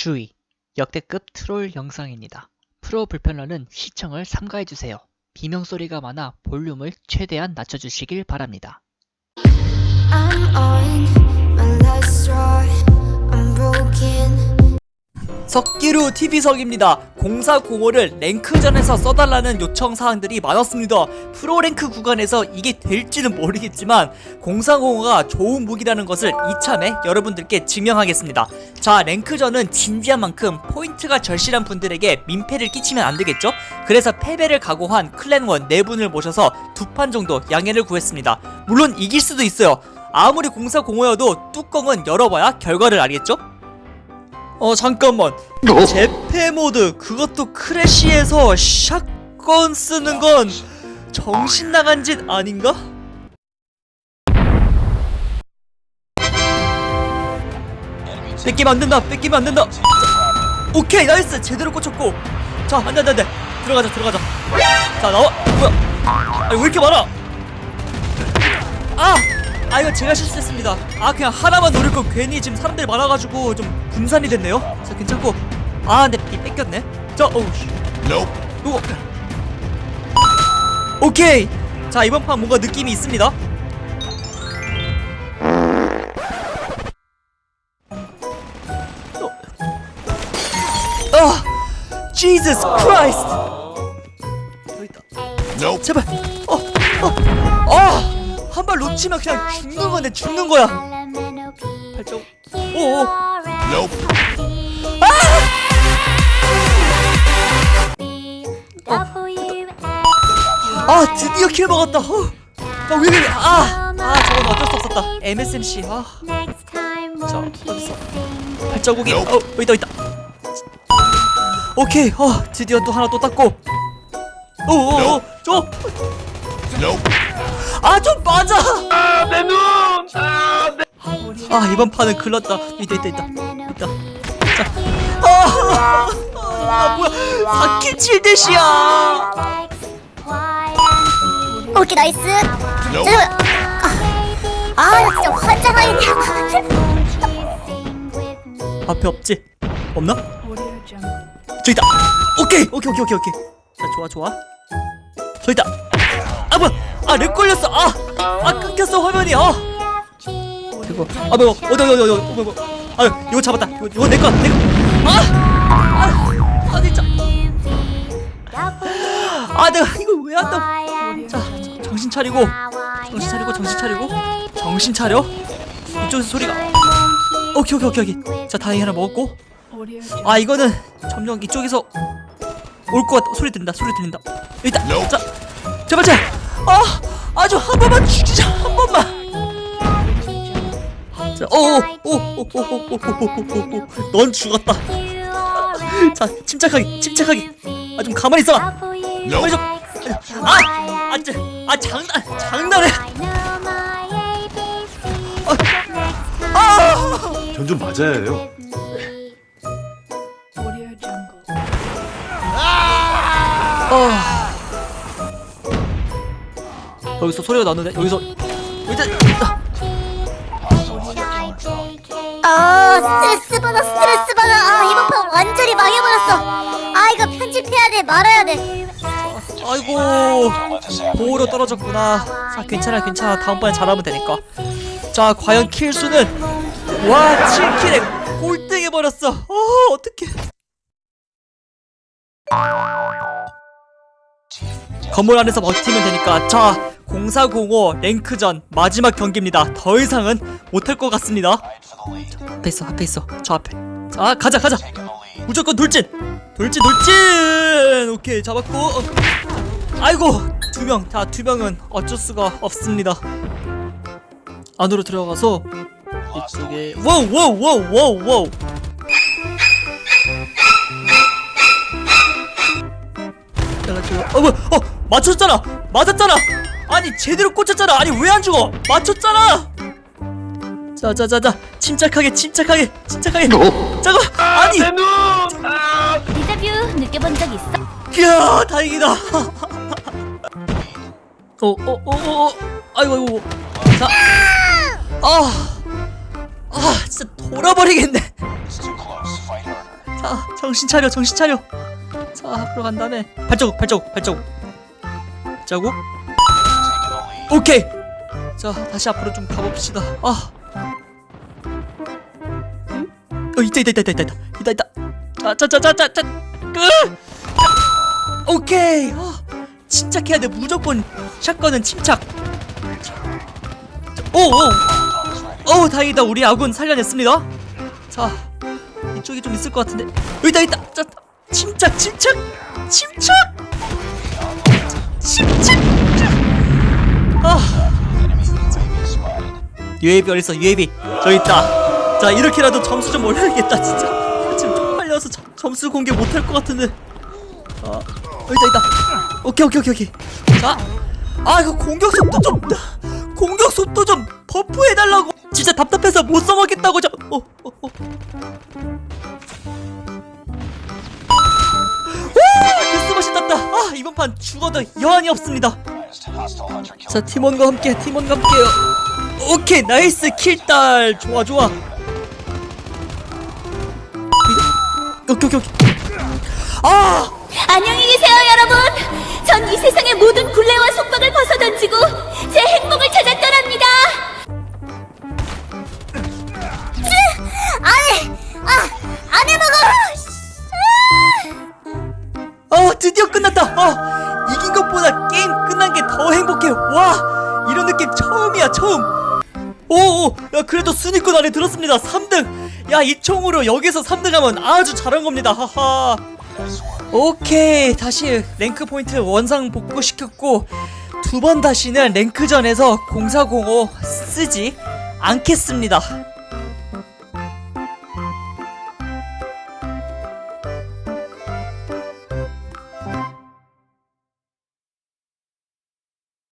주의! 역대급 트롤 영상입니다. 프로 불편러는 시청을 삼가해주세요. 비명소리가 많아 볼륨을 최대한 낮춰주시길 바랍니다. 석기루 TV석입니다. 0405를 랭크전에서 써달라는 요청 사항들이 많았습니다. 프로랭크 구간에서 이게 될지는 모르겠지만 0405가 좋은 무기라는 것을 이참에 여러분들께 증명하겠습니다. 자, 랭크전은 진지한 만큼 포인트가 절실한 분들에게 민폐를 끼치면 안 되겠죠? 그래서 패배를 각오한 클랜원 4분을 모셔서 두 판 정도 양해를 구했습니다. 물론 이길 수도 있어요. 아무리 0405여도 뚜껑은 열어봐야 결과를 알겠죠? 어 잠깐만. 재패 모드 그것도 크래쉬에서 샷건 쓰는 건 정신 나간 짓 아닌가? 뺏기면 안 된다 뺏기면 안 된다. 자, 오케이 나이스. 제대로 꽂혔고. 자 안돼 안돼 안돼. 들어가자 들어가자. 자 나와. 뭐야? 아니 왜 이렇게 많아? 아! 아 이거 제가 실수했습니다. 아 그냥 하나만 노릴 거 괜히 지금 사람들이 많아가지고 좀 분산이 됐네요. 자 괜찮고. 아 근데 이 뺏겼네. 자 어우 씨. 요거. 오케이. 자 이번 판 뭔가 느낌이 있습니다. 아 지저스 크라이스트 여기 있다. 제발. 어 어 어 한 발 놓치면 그냥 죽는 건데 죽는 거야. 발자국 오오 아 드디어 킬 먹었다. 어. 아 왜왜 아, 아 저건 어쩔 수 없었다. MSMC 아. 자, 어딨어? 발자국이. 어 여기 있다 있다. 오케이. 어 드디어 또 하나 또 땄고. 오오오. 저 아좀 맞아 아 이번 판은 글렀다 있다 있다 있다 있다 아, 아 뭐야 4킬 7대시야 오케이 나이스 잠깐만 아, 아 진짜 환장하겠네 앞에 없지? 없나? 저기 있다. 오케이, 오케이, 오케이, 오케이, 오케이. 자, 좋아, 좋아. 저기 있다. 아 뭐야? 아 렉 걸렸어. 아, 아 끊겼어 화면이. 아. 이거, 아 뭐야? 어디 어디 어디 어디 어디 어디. 아 이거 잡았다. 이거 이거 내 거야, 내 거. 아, 아, 아 진짜. 아 내가 이거 왜 한다? 자, 정신 차리고, 정신 차리고, 정신 차리고, 정신 차려. 이쪽에서 소리가. 오케이, 오케이, 오케이, 오케이. 자, 다행히 하나 먹었고. 아 이거는 점령 이쪽에서 올 것 같다 소리 들린다 소리 들린다 일단 자 제발 제발 아 아주 한 번만 죽이자 한 번만 자오오 오 오 오 오 오 오 넌 죽었다 자 침착하게 침착하게 아 좀 가만히 있어라 가만히 좀 아아 아, 장난 장난해 아전좀 맞아야 해요. 아. 여기서 소리가 나는데? 여기서 일단 아 스트레스 받아 스트레스 받아. 아 이번 판 완전히 망해버렸어. 아 이거 편집해야 돼 말아야 돼. 아이고 보호로 떨어졌구나. 자 괜찮아 괜찮아. 다음번에 잘하면 되니까. 자 과연 킬 수는 와 7킬에 꼴등해 버렸어. 어 어떡해. 건물 안에서 버티면 되니까. 자 0405 랭크전 마지막 경기입니다. 더 이상은 못할 것 같습니다. 저 앞에 있어 앞에 있어. 저 앞에. 자 가자 가자. 무조건 돌진. 돌진 돌진! 오케이 잡았고. 어. 아이고 두 명 자 두 명은 어쩔 수가 없습니다. 안으로 들어가서 이쪽에. 와우 와우 와우 와우 와우. 어 뭐, 어 맞췄잖아. 맞았잖아 아니 제대로 꽂혔잖아. 아니 왜 안 죽어? 맞췄잖아. 자자자자. 침착하게 침착하게 침착하게. 잠깐 아니. 디자뷰 느껴본 적 있어? 이야 다행이다. 어어 어 어 아이고 아이고 자 아. 아, 진짜 돌아버리겠네. 자 정신 차려 정신 차려. 자 앞으로 간 다음에 발자국 발자국 발자국. 발자국 오케이. 자 다시 앞으로 좀 가봅시다. 아. 어, 있다 있다 있다 있다 있다. 있다 있다. 자 자 자 자 자 자. 으! 오케이. 아, 침착해야 돼. 무조건 샷건은 침착. 오오. 오 다행이다. 우리 아군 살려냈습니다. 자 이쪽에 좀 있을 것 같은데. 여기다 있다. 자 침착 침착 침착. 침착 UAV 어딨어 UAV 저기 있다. 자 이렇게라도 점수 좀 올려야겠다 진짜. 지금 쪽팔려서 점- 점수 공개 못할 것 같은데. 아 여기다 있다. 오케이 오케이 오케이 오케이. 자아 이거 공격 속도 좀 공격 속도 좀 버프해달라고. 진짜 답답해서 못 써먹겠다고 저 어, 어, 어. 오! 데스머신 땄다. 아 이번 판 죽어도 여한이 없습니다. 자 팀원과 함께 팀원과 함께요 오케이 나이스 킬딸. 좋아 좋아. 오케이 오케이 오케이. 아! 안녕히 계세요, 여러분. 전 이 세상의 모든 굴레와 속박을 벗어던지고 제 행복을 찾아 떠납니다. 안해, 아, 안 해 먹어. 어 드디어 끝났다. 어 이긴 것보다 게임 끝난 게 더 행복해 와 이런 느낌 처음이야 처음. 오오 야 그래도 순위권 안에 들었습니다. 3등. 야 이 총으로 여기서 3등 하면 아주 잘한 겁니다. 하하. 오케이. 다시 랭크 포인트 원상 복구시켰고 두 번 다시는 랭크전에서 0405 쓰지 않겠습니다